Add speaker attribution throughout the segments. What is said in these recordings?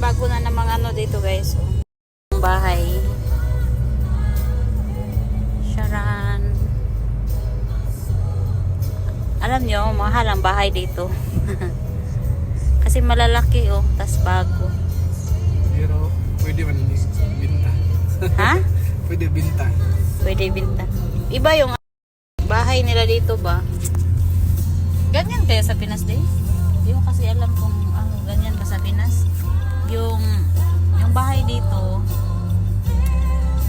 Speaker 1: bago na namang ano dito guys. So, ang bahay. Sharan. Alam nyo, mahal ang bahay dito. Kasi malalaki oh, tas bago.
Speaker 2: Pero pwede man binta.
Speaker 1: Ha?
Speaker 2: Pwede binta.
Speaker 1: Pwede binta. Iba yung bahay nila dito ba? Ganyan kaya sa Pinas din? Hindi ko kasi alam kung ano, ganyan ba sa Pinas. Yung yung bahay dito,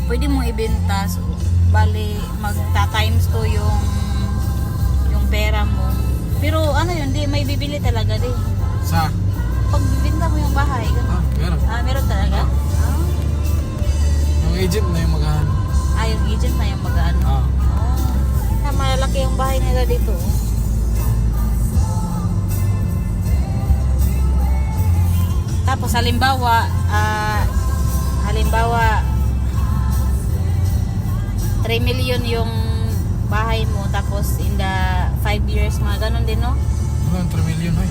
Speaker 1: pwede mo ibenta. So, bali, magta-times to yung yung pera mo. Pero ano yun, di, may bibili talaga din.
Speaker 2: Sa?
Speaker 1: Pag bibenta mo yung bahay, ganun.
Speaker 2: Ah, meron.
Speaker 1: Ah, meron talaga? Ah,
Speaker 2: Yung agent na yung maghahanap.
Speaker 1: ah yung agent na yung mag-ano.
Speaker 2: Ah.
Speaker 1: Oh. Ah, malalaki yung bahay nila dito. oh. Tapos halimbawa, ah, halimbawa 3 million yung bahay mo tapos in the 5 years mga ganun din no?
Speaker 2: Ano yung 3 million ay?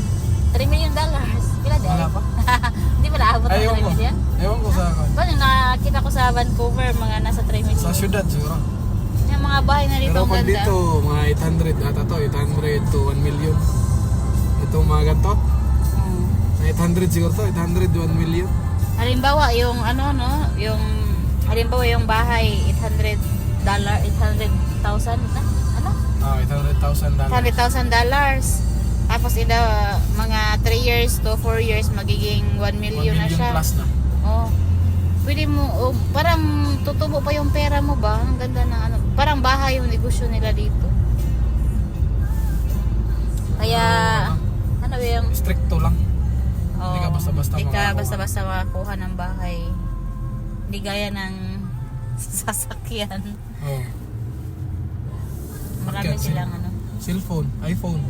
Speaker 1: 3 million dollars. Pila di?
Speaker 2: Wala pa.
Speaker 1: Hindi pa naabot ng
Speaker 2: Ayaw
Speaker 1: 3
Speaker 2: ko.
Speaker 1: million?
Speaker 2: Ewan ko sa akin.
Speaker 1: Ba, yung nakita ko sa Vancouver, mga nasa 3 million.
Speaker 2: Sa syudad siguro.
Speaker 1: Yung mga bahay na dito
Speaker 2: Pero pag
Speaker 1: ganda.
Speaker 2: dito, mga 800 ata to, 800 to 1 million. Ito mga ganito.
Speaker 1: Hmm.
Speaker 2: Sa 800 siguro to, 800 to 1 million.
Speaker 1: Halimbawa, yung ano, no? Yung, halimbawa yung bahay, 800 dollar, 800,000, na? Ano?
Speaker 2: Ah, 800,000 dollars.
Speaker 1: 800,000 dollars. Tapos ina mga 3 years to 4 years, magiging 1
Speaker 2: 1
Speaker 1: million,
Speaker 2: million
Speaker 1: na siya.
Speaker 2: plus na.
Speaker 1: Oh. Pwede mo, oh, parang tutubo pa yung pera mo ba? Ang ganda ng ano. Parang bahay yung negosyo nila dito. Kaya, ano ba yung
Speaker 2: Stricto lang. Hindi ka basta-basta
Speaker 1: Hindi ka
Speaker 2: makakuha.
Speaker 1: basta-basta makakuha ng bahay. Hindi gaya ng sasakyan.
Speaker 2: Oh.
Speaker 1: Marami
Speaker 2: Sasakyan,
Speaker 1: silang ano.
Speaker 2: Cellphone, iPhone.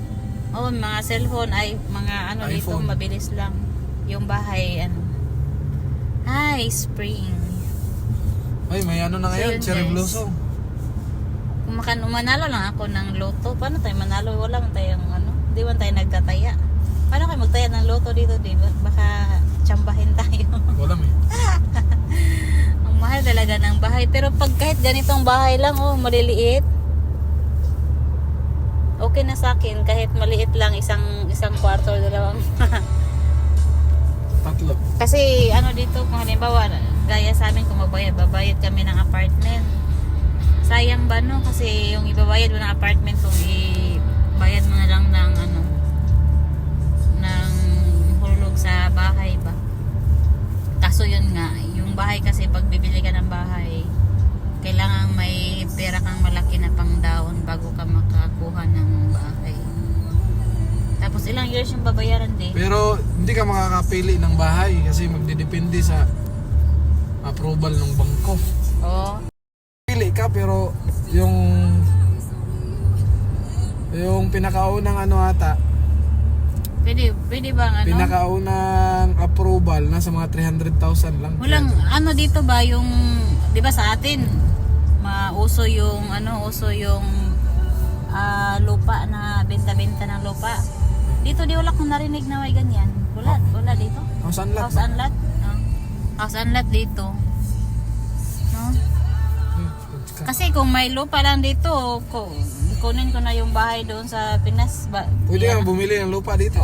Speaker 1: Oh, mga cellphone ay mga ano dito
Speaker 2: iPhone.
Speaker 1: mabilis lang. Yung bahay ano. Hi, spring.
Speaker 2: Ay, may ano na
Speaker 1: So,
Speaker 2: ngayon,
Speaker 1: yun,
Speaker 2: cherry
Speaker 1: guys.
Speaker 2: blossom.
Speaker 1: Kung makan manalo lang ako ng loto, paano tayo manalo? Wala man tayong ano, di man tayo nagtataya. Paano kayo magtaya ng loto dito, di ba? Baka tsambahin tayo.
Speaker 2: Wala eh.
Speaker 1: Ang mahal talaga ng bahay. Pero pag kahit ganitong bahay lang, oh, maliliit. Okay na sa akin, kahit maliit lang, isang isang kwarto, dalawang.
Speaker 2: Tatlo.
Speaker 1: Kasi ano dito, kung halimbawa, gaya sa amin, kung magbayad, babayad kami ng apartment. Sayang ba no? Kasi yung ibabayad mo ng apartment, kung ibayad mo na lang ng ano, yung bahay kasi pag bibili ka ng bahay, kailangan may pera kang malaki na pang down bago ka makakuha ng bahay. Tapos ilang years yung babayaran din.
Speaker 2: Pero hindi ka makakapili ng bahay kasi magdidepende sa approval ng bangko.
Speaker 1: Oo.
Speaker 2: Pili ka pero yung yung pinakaunang ano ata,
Speaker 1: Pwede, pwede bang ano?
Speaker 2: pinakaunang approval nasa mga 300,000 lang.
Speaker 1: Walang ano dito ba yung 'di ba sa atin mauso yung ano uso yung ah, lupa na benta-benta ng lupa. Dito di wala kong narinig na may ganyan. Wala, wala dito.
Speaker 2: House and lot.
Speaker 1: House and lot. No? House and lot dito. No? Kasi kung may lupa lang dito, ko, kunin ko na yung bahay doon sa Pinas. Ba,
Speaker 2: Pwede
Speaker 1: Yan.
Speaker 2: kang bumili ng lupa dito.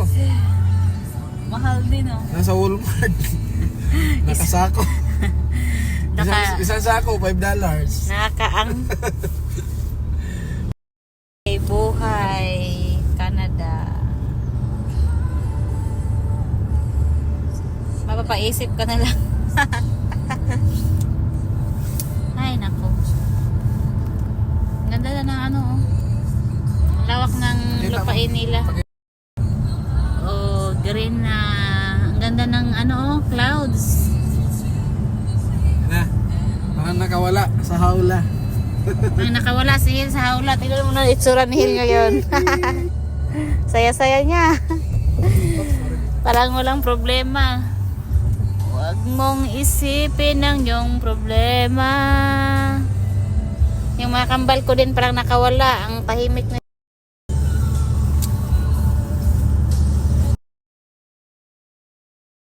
Speaker 1: Mahal din oh.
Speaker 2: Nasa Walmart. Nakasako.
Speaker 1: Naka,
Speaker 2: Isang, isang sako, 5 dollars.
Speaker 1: Nakakaang Ay, buhay Canada mapapaisip ka na lang ay nako na ng ano oh. Lawak ng lupain nila oh green na ang ganda ng ano oh clouds
Speaker 2: Na, parang nakawala sa haula.
Speaker 1: Ang nakawala si Hill sa hawla. Tingnan mo na itsura ni Hill ngayon. Saya-saya niya. Parang walang problema. Huwag mong isipin ang iyong problema. Yung mga kambal ko din parang nakawala. Ang tahimik na